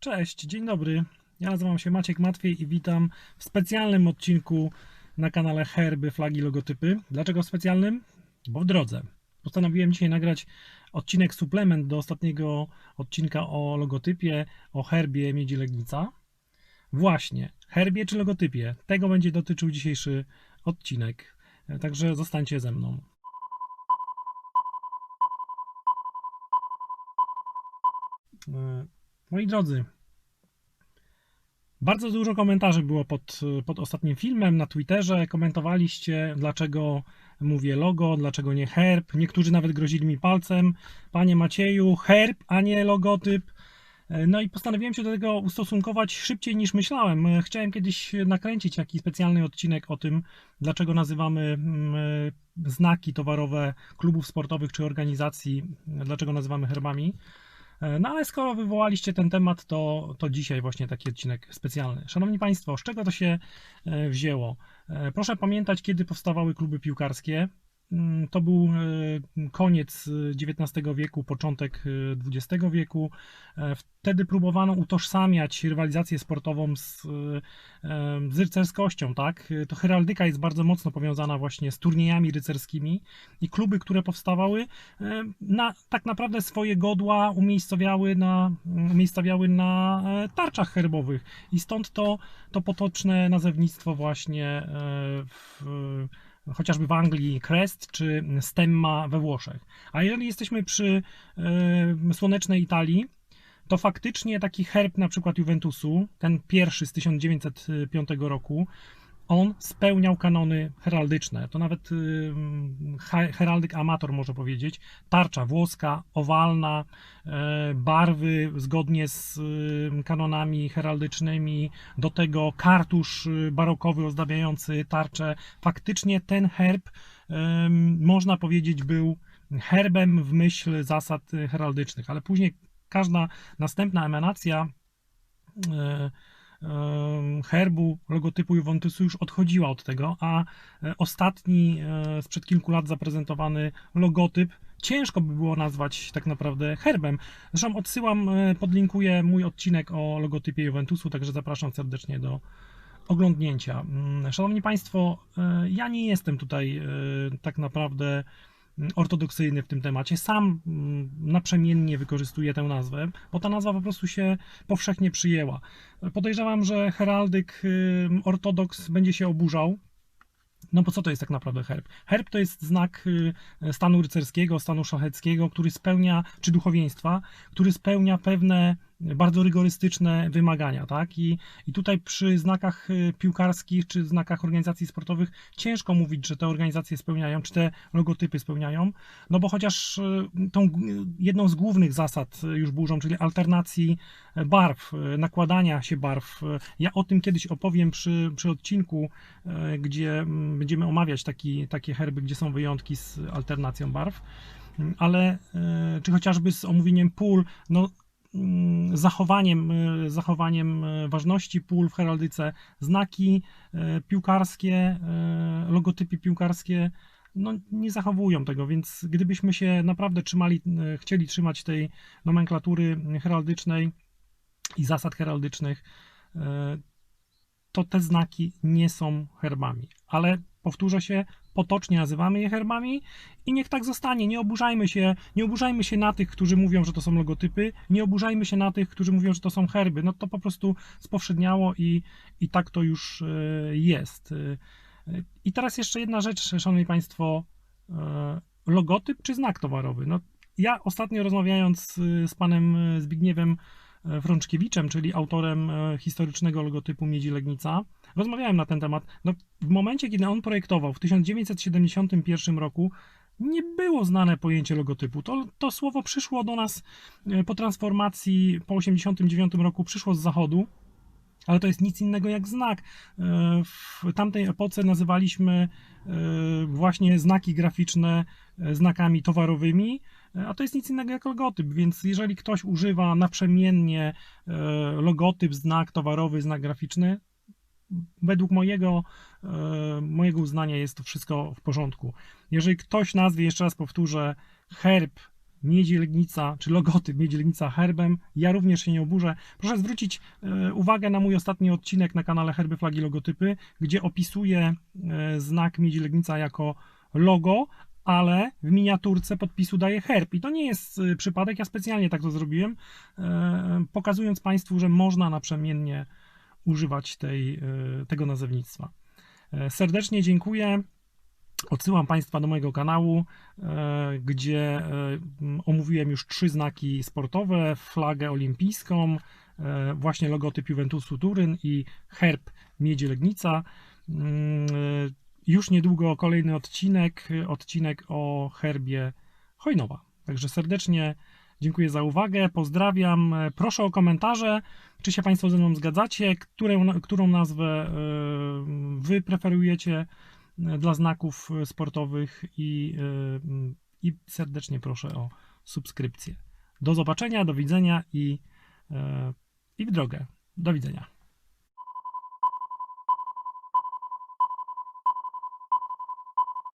Cześć, dzień dobry. Ja nazywam się Maciek Matwiej i witam w specjalnym odcinku na kanale Herby, Flagi, Logotypy. Dlaczego w specjalnym? Bo w drodze. Postanowiłem dzisiaj nagrać odcinek suplement do ostatniego odcinka o logotypie, o herbie Miedzi Legnica. Właśnie, herbie czy logotypie? Tego będzie dotyczył dzisiejszy odcinek. Także zostańcie ze mną. E, Moi drodzy, bardzo dużo komentarzy było pod, pod ostatnim filmem na Twitterze. Komentowaliście, dlaczego mówię logo, dlaczego nie herb. Niektórzy nawet grozili mi palcem. Panie Macieju, herb, a nie logotyp. No i postanowiłem się do tego ustosunkować szybciej niż myślałem. Chciałem kiedyś nakręcić jakiś specjalny odcinek o tym, dlaczego nazywamy mm, znaki towarowe klubów sportowych czy organizacji, dlaczego nazywamy herbami. No ale skoro wywołaliście ten temat, to, to dzisiaj właśnie taki odcinek specjalny. Szanowni Państwo, z czego to się e, wzięło? E, Proszę pamiętać, kiedy powstawały kluby piłkarskie. Mm, To był e, koniec XIX wieku, początek XX wieku. E, Wtedy próbowano utożsamiać rywalizację sportową z, e, z rycerskością, tak? To heraldyka jest bardzo mocno powiązana właśnie z turniejami rycerskimi i kluby, które powstawały, e, na, tak naprawdę swoje godła umiejscowiały na, umiejscowiały na e, tarczach herbowych i stąd to, to potoczne nazewnictwo właśnie e, w, chociażby w Anglii Crest czy Stemma we Włoszech. A jeżeli jesteśmy przy e, słonecznej Italii, to faktycznie taki herb na przykład Juventusu, ten pierwszy z 1905 roku, on spełniał kanony heraldyczne. To nawet y, he- heraldyk amator może powiedzieć. Tarcza włoska, owalna, e, barwy zgodnie z y, kanonami heraldycznymi, do tego kartusz y, barokowy ozdabiający tarczę. Faktycznie ten herb, można powiedzieć, był herbem w myśl zasad heraldycznych, ale później każda następna emanacja em, herbu, logotypu Juventusu już odchodziła od tego, a e, ostatni e, sprzed kilku lat zaprezentowany logotyp ciężko by było nazwać tak naprawdę herbem. Zresztą odsyłam, e, podlinkuję mój odcinek o logotypie Juventusu, także zapraszam serdecznie do oglądnięcia. Mm, Szanowni Państwo, ja nie jestem tutaj tak naprawdę ortodoksyjny w tym temacie. Sam mm, naprzemiennie wykorzystuję tę nazwę, bo ta nazwa po prostu się powszechnie przyjęła. Podejrzewam, że heraldyk ortodoks będzie się oburzał. No bo co to jest tak naprawdę herb? Herb to jest znak y, stanu rycerskiego, stanu szlacheckiego, który spełnia, czy duchowieństwa, który spełnia pewne bardzo rygorystyczne wymagania, tak? I, I tutaj przy znakach y, piłkarskich czy znakach organizacji sportowych ciężko mówić, że te organizacje spełniają, czy te logotypy spełniają, no bo chociaż y, tą jedną z głównych zasad y, już burzą, czyli alternacji barw, nakładania się barw. Ja o tym kiedyś opowiem przy, przy odcinku, gdzie mm, będziemy omawiać taki, takie herby, gdzie są wyjątki z alternacją barw. Mm, Ale czy chociażby z omówieniem pól, no zachowaniem, y, zachowaniem y, ważności pól w heraldyce, znaki y, piłkarskie, logotypy piłkarskie no, nie zachowują tego, więc gdybyśmy się naprawdę trzymali, chcieli trzymać tej nomenklatury heraldycznej i zasad heraldycznych, to te znaki nie są herbami. Ale powtórzę się, potocznie nazywamy je herbami i niech tak zostanie. Nie oburzajmy się, nie oburzajmy się na tych, którzy mówią, że to są logotypy, nie oburzajmy się na tych, którzy mówią, że to są herby. No to po prostu spowszedniało i, i tak to już e, jest. E, I teraz jeszcze jedna rzecz, szanowni państwo, e, logotyp czy znak towarowy? No ja ostatnio rozmawiając z panem Zbigniewem e, Frączkiewiczem, czyli autorem e, historycznego logotypu Miedzi Legnica, rozmawiałem na ten temat. No, w momencie, kiedy on projektował w 1971 roku, nie było znane pojęcie logotypu. To, to słowo przyszło do nas e, po transformacji po 1989 roku, przyszło z zachodu. Ale to jest nic innego jak znak. E, W tamtej epoce nazywaliśmy e, właśnie znaki graficzne e, znakami towarowymi, a to jest nic innego jak logotyp, więc jeżeli ktoś używa naprzemiennie logotyp, znak towarowy, znak graficzny, według mojego, mojego uznania jest to wszystko w porządku. Jeżeli ktoś nazwie, jeszcze raz powtórzę, herb Miedzi Legnica, czy logotyp Miedzi Legnica herbem. Ja również się nie oburzę. Proszę zwrócić e, uwagę na mój ostatni odcinek na kanale Herby, Flagi, Logotypy, gdzie opisuję e, znak Miedzi Legnica jako logo, ale w miniaturce podpisu daję herb. I to nie jest e, przypadek, ja specjalnie tak to zrobiłem, pokazując Państwu, że można naprzemiennie używać tej, tego nazewnictwa. Serdecznie dziękuję. Odsyłam Państwa do mojego kanału, e, gdzie e, omówiłem już trzy znaki sportowe: flagę olimpijską, e, właśnie logotyp Juventusu Turyn i herb Miedzi Legnica. Mm, Już niedługo kolejny odcinek, odcinek o herbie Hojnowa. Także serdecznie dziękuję za uwagę, pozdrawiam. Proszę o komentarze, czy się Państwo ze mną zgadzacie, którą, nazwę Wy preferujecie dla znaków e, sportowych i, e, i serdecznie proszę o subskrypcję. Do zobaczenia, do widzenia i, e, i w drogę. Do widzenia.